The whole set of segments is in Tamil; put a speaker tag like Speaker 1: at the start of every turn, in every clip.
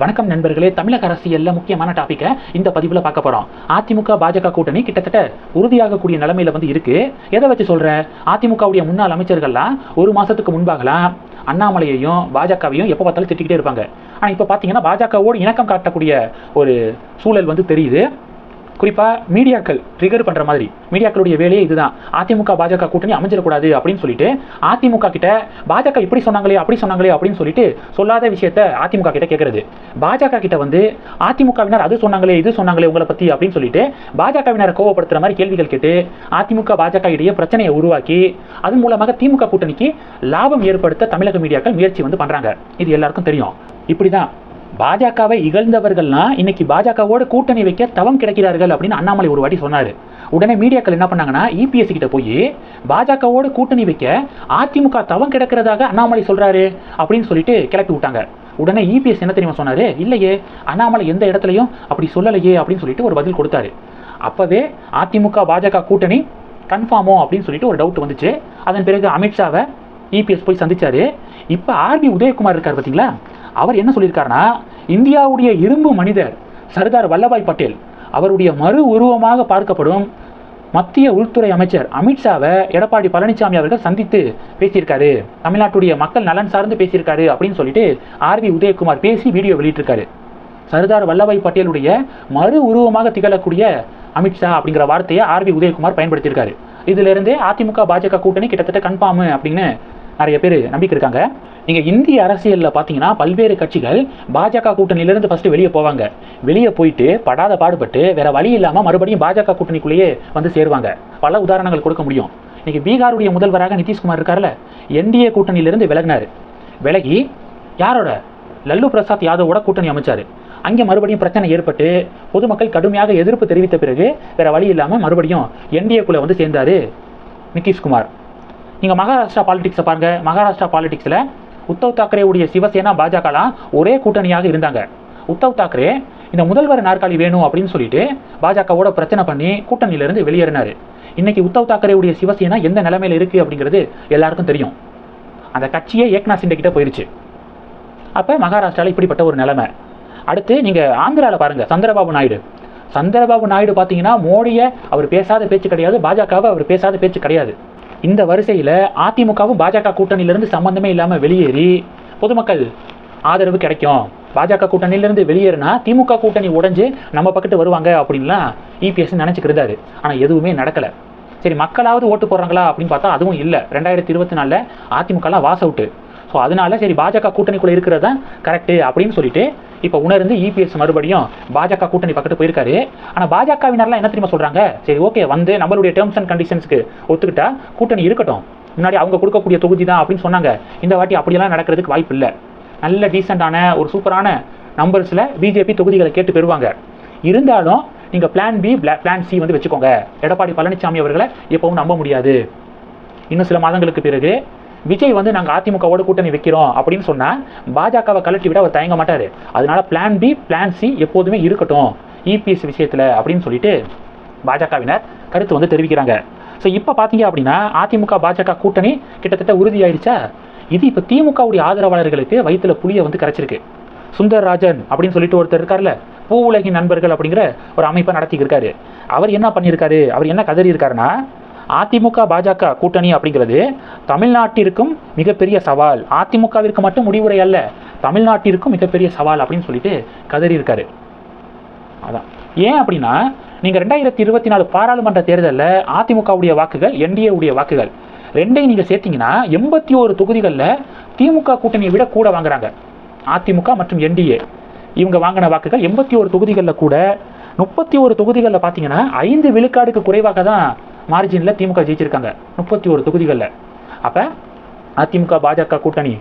Speaker 1: வணக்கம் நண்பர்களே. தமிழக அரசியல்ல முக்கியமான டாபிக்கை இந்த பதிவில் பார்க்க போறோம். அதிமுக பாஜக கூட்டணி கிட்டத்தட்ட உறுதியாகக்கூடிய நிலைமையில வந்து இருக்கு. எதை வச்சு சொல்ற? அதிமுகவுடைய முன்னாள் அமைச்சர்கள்லாம் ஒரு மாசத்துக்கு முன்பாகலாம் அண்ணாமலையையும் பாஜகவையும் எப்போ பார்த்தாலும் திட்டிக்கிட்டே இருப்பாங்க. ஆனால் இப்போ பார்த்தீங்கன்னா பாஜகவோடு இணக்கம் காட்டக்கூடிய ஒரு சூழல் வந்து தெரியுது. குறிப்பாக மீடியாக்கள் ட்ரிகர் பண்ணுற மாதிரி. மீடியாக்களுடைய வேலையே இதுதான். அதிமுக பாஜக கூட்டணி அமைஞ்சிடக்கூடாது அப்படின்னு சொல்லிட்டு அதிமுக கிட்ட பாஜக இப்படி சொன்னாங்களே அப்படி சொன்னாங்களே அப்படின்னு சொல்லிட்டு சொல்லாத விஷயத்த அதிமுக கிட்ட கேட்கறது பாஜக கிட்ட வந்து அதிமுகவினர் அது சொன்னாங்களே இது சொன்னாங்களே உங்களை பற்றி அப்படின்னு சொல்லிட்டு பாஜகவினரை கோவப்படுத்துற மாதிரி கேள்விகள் கேட்டு அதிமுக பாஜக இடையே பிரச்சனையை உருவாக்கி அதன் மூலமாக திமுக கூட்டணிக்கு லாபம் ஏற்படுத்த தமிழக மீடியாக்கள் முயற்சி வந்து பண்ணுறாங்க இது எல்லாருக்கும் தெரியும். இப்படி தான் பாஜகவை இகழ்ந்தவர்கள்லாம் இன்னைக்கு பாஜகவோட கூட்டணி வைக்க தவம் கிடைக்கிறார்கள் அப்படின்னு அண்ணாமலை ஒரு வாட்டி சொன்னார். உடனே மீடியாக்கள் என்ன பண்ணாங்கன்னா இபிஎஸ் கிட்ட போய் பாஜகவோட கூட்டணி வைக்க அதிமுக தவம் கிடக்கிறதாக அண்ணாமலை சொல்றாரு அப்படின்னு சொல்லிட்டு கிளப்பி விட்டாங்க. உடனே இபிஎஸ் என்ன தெரியுமா சொன்னாரு? இல்லையே அண்ணாமலை எந்த இடத்துலையும் அப்படி சொல்லலையே அப்படின்னு சொல்லிட்டு ஒரு பதில் கொடுத்தாரு. அப்போவே அதிமுக பாஜக கூட்டணி கன்ஃபார்மோ அப்படின்னு சொல்லிட்டு ஒரு டவுட் வந்துச்சு. அதன் பிறகு அமித்ஷாவை இபிஎஸ் போய் சந்திச்சாரு. இப்போ ஆர்பி உதயகுமார் இருக்கார் பார்த்தீங்களா அவர் என்ன சொல்லியிருக்காருன்னா இந்தியாவுடைய இரும்பு மனிதர் சர்தார் வல்லபாய் பட்டேல் அவருடைய மறு உருவமாக பார்க்கப்படும் மத்திய உள்துறை அமைச்சர் அமித்ஷாவை எடப்பாடி பழனிசாமி அவர்கள் சந்தித்து பேசியிருக்காரு. தமிழ்நாட்டுடைய மக்கள் நலன் சார்ந்து பேசியிருக்காரு அப்படின்னு சொல்லிட்டு ஆர்வி உதயகுமார் பேசி வீடியோ வெளியிட்டிருக்காரு. சர்தார் வல்லபாய் பட்டேலுடைய மறு உருவமாக திகழக்கூடிய அமித்ஷா அப்படிங்கிற வார்த்தையை ஆர்வி உதயகுமார் பயன்படுத்தியிருக்காரு. இதிலிருந்தே அதிமுக பாஜக கூட்டணி கிட்டத்தட்ட கன்ஃபார்மு அப்படின்னு நிறைய பேர் நம்பிக்கை இருக்காங்க. நீங்கள் இந்திய அரசியலில் பார்த்தீங்கன்னா பல்வேறு கட்சிகள் பாஜக கூட்டணியிலேருந்து ஃபஸ்ட்டு வெளியே போவாங்க. வெளியே போயிட்டு படாத பாடுபட்டு வேற வழி இல்லாமல் மறுபடியும் பாஜக கூட்டணிக்குள்ளேயே வந்து சேருவாங்க. பல உதாரணங்கள் கொடுக்க முடியும். இன்றைக்கி பீகாருடைய முதல்வராக நிதிஷ்குமார் இருக்கார்ல என்டிஏ கூட்டணியிலிருந்து விலகினார். விலகி யாரோட? லல்லு பிரசாத் யாதவோட கூட்டணி அமைச்சார். அங்கே மறுபடியும் பிரச்சனை ஏற்பட்டு பொதுமக்கள் கடுமையாக எதிர்ப்பு தெரிவித்த பிறகு வேற வழி இல்லாமல் மறுபடியும் என்டிஏக்குள்ளே வந்து சேர்ந்தார் நிதிஷ்குமார். நீங்கள் மகாராஷ்டிரா பாலிடிக்ஸை பாருங்கள் மகாராஷ்டிரா பாலிடிக்ஸில் உத்தவ் தாக்கரேவுடைய சிவசேனா பாஜகலாம் ஒரே கூட்டணியாக இருந்தாங்க. உத்தவ் தாக்கரே இந்த முதல்வர் நாற்காலி வேணும் அப்படின்னு சொல்லிட்டு பாஜகவோட பிரச்சனை பண்ணி கூட்டணியிலிருந்து வெளியேறினார். இன்னைக்கு உத்தவ் தாக்கரேவுடைய சிவசேனா எந்த நிலைமையில் இருக்குது அப்படிங்கிறது எல்லாருக்கும் தெரியும். அந்த கட்சியே ஏக்நாத் சிண்டே கிட்ட போயிருச்சு. அப்போ மகாராஷ்டிராவில் இப்படிப்பட்ட ஒரு நிலைமை. அடுத்து நீங்கள் ஆந்திராவில் பாருங்க சந்திரபாபு நாயுடு. சந்திரபாபு நாயுடு பார்த்தீங்கன்னா மோடியை அவர் பேசாத பேச்சு கிடையாது பாஜகவை அவர் பேசாத பேச்சு கிடையாது. இந்த வரிசையில் அதிமுகவும் பாஜக கூட்டணியிலிருந்து சம்பந்தமே இல்லாமல் வெளியேறி பொதுமக்கள் ஆதரவு கிடைக்கும். பாஜக கூட்டணியிலிருந்து வெளியேறினா திமுக கூட்டணி உடைஞ்சு நம்ம பக்கத்து வருவாங்க அப்படின்லாம் இபிஎஸ் நினச்சிக்கிறதாரு ஆனால் எதுவுமே நடக்கலை. சரி மக்களாவது ஓட்டு போடுறாங்களா அப்படின்னு பார்த்தா அதுவும் இல்லை. ரெண்டாயிரத்தி இருபத்தி நாலில் அதிமுகலாம் வாஸ் அவுட்டு. ஸோ அதனால சரி பாஜக கூட்டணிக்குள்ளே இருக்கிறது தான் கரெக்டு அப்படின்னு சொல்லிட்டு இப்போ உணர்ந்து இபிஎஸ் மறுபடியும் பாஜக கூட்டணி பக்கத்து போயிருக்காரு. ஆனால் பாஜகவினர்லாம் என்ன தெரியுமா சொல்கிறாங்க சரி ஓகே வந்து நம்மளுடைய டேர்ம்ஸ் அண்ட் கண்டிஷன்ஸ்க்கு ஒத்துக்கிட்டா கூட்டணி இருக்கட்டும். முன்னாடி அவங்க கொடுக்கக்கூடிய தொகுதி தான் அப்படின்னு சொன்னாங்க. இந்த வாட்டி அப்படியெல்லாம் நடக்கிறதுக்கு வாய்ப்பு இல்லை. நல்ல டீசெண்டான ஒரு சூப்பரான நம்பர்ஸில் பிஜேபி தொகுதிகளை கேட்டு பெறுவாங்க. இருந்தாலும் நீங்கள் பிளான் பி பிளான் சி வந்து வச்சுக்கோங்க. எடப்பாடி பழனிசாமி அவர்களை எப்பவும் நம்ப முடியாது. இன்னும் சில மாதங்களுக்கு பிறகு விஜய் வந்து நாங்கள் அதிமுகவோட கூட்டணி வைக்கிறோம் அப்படின்னு சொன்னால் பாஜகவை கலட்டி விட அவர் தயங்க மாட்டார். அதனால பிளான் பி பிளான் சி எப்போதுமே இருக்கட்டும். இபிஎஸ் விஷயத்தில் அப்படின்னு சொல்லிட்டு பாஜகவினர் கருத்து வந்து தெரிவிக்கிறாங்க. ஸோ இப்போ பார்த்தீங்க அப்படின்னா அதிமுக பாஜக கூட்டணி கிட்டத்தட்ட உறுதியாயிடுச்சா? இது இப்போ திமுகவுடைய ஆதரவாளர்களுக்கு வயிற்றுல புளியை வந்து கரைச்சிருக்கு. சுந்தர்ராஜன் அப்படின்னு சொல்லிட்டு ஒருத்தர் இருக்கார்ல பூ உலகின் நண்பர்கள் அப்படிங்கிற ஒரு அமைப்பை நடத்திக்கிருக்காரு. அவர் என்ன பண்ணியிருக்காரு அவர் என்ன கதறி இருக்காருன்னா அதிமுக பாஜக கூட்டணி அப்படிங்கிறது தமிழ்நாட்டிற்கும் மிகப்பெரிய சவால். அதிமுகவிற்கு மட்டும் முடிவுரை அல்ல தமிழ்நாட்டிற்கும் மிகப்பெரிய சவால் அப்படின்னு சொல்லிட்டு கதறியிருக்காரு. அதான். ஏன் அப்படின்னா நீங்கள் ரெண்டாயிரத்தி இருபத்தி நாலு பாராளுமன்ற தேர்தலில் அதிமுகவுடைய வாக்குகள் என்டிஏவுடைய வாக்குகள் ரெண்டையும் நீங்கள் சேர்த்தீங்கன்னா எண்பத்தி ஒரு தொகுதிகளில் திமுக கூட்டணியை விட கூட வாங்குறாங்க. அதிமுக மற்றும் என்டிஏ. இவங்க வாங்கின வாக்குகள் எண்பத்தி ஒரு தொகுதிகளில் கூட முப்பத்தி ஒரு தொகுதிகளில் பார்த்தீங்கன்னா ஐந்து விழுக்காடுக்கு குறைவாக தான் மார்ஜினில் திமுக ஜெயிச்சிருக்காங்க. முப்பத்தி ஒரு தொகுதிகளில். அப்போ அதிமுக பாஜக கூட்டணி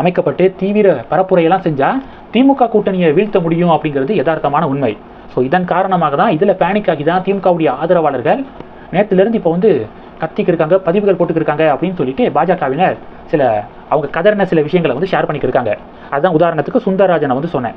Speaker 1: அமைக்கப்பட்டு தீவிர பரப்புரையெல்லாம் செஞ்சால் திமுக கூட்டணியை வீழ்த்த முடியும் அப்படிங்கிறது யதார்த்தமான உண்மை. ஸோ இதன் காரணமாக தான் இதில் பேனிக் ஆகி தான் திமுகவுடைய ஆதரவாளர்கள் நேற்றுலேருந்து இப்போ வந்து கத்திக்கிருக்காங்க பதிவுகள் போட்டுக்கிருக்காங்க அப்படின்னு சொல்லிட்டு பாஜகவினர் சில அவங்க கதறின சில விஷயங்களை வந்து ஷேர் பண்ணிக்கிருக்காங்க. அதுதான் உதாரணத்துக்கு சுந்தரராஜனை வந்து சொன்னேன்.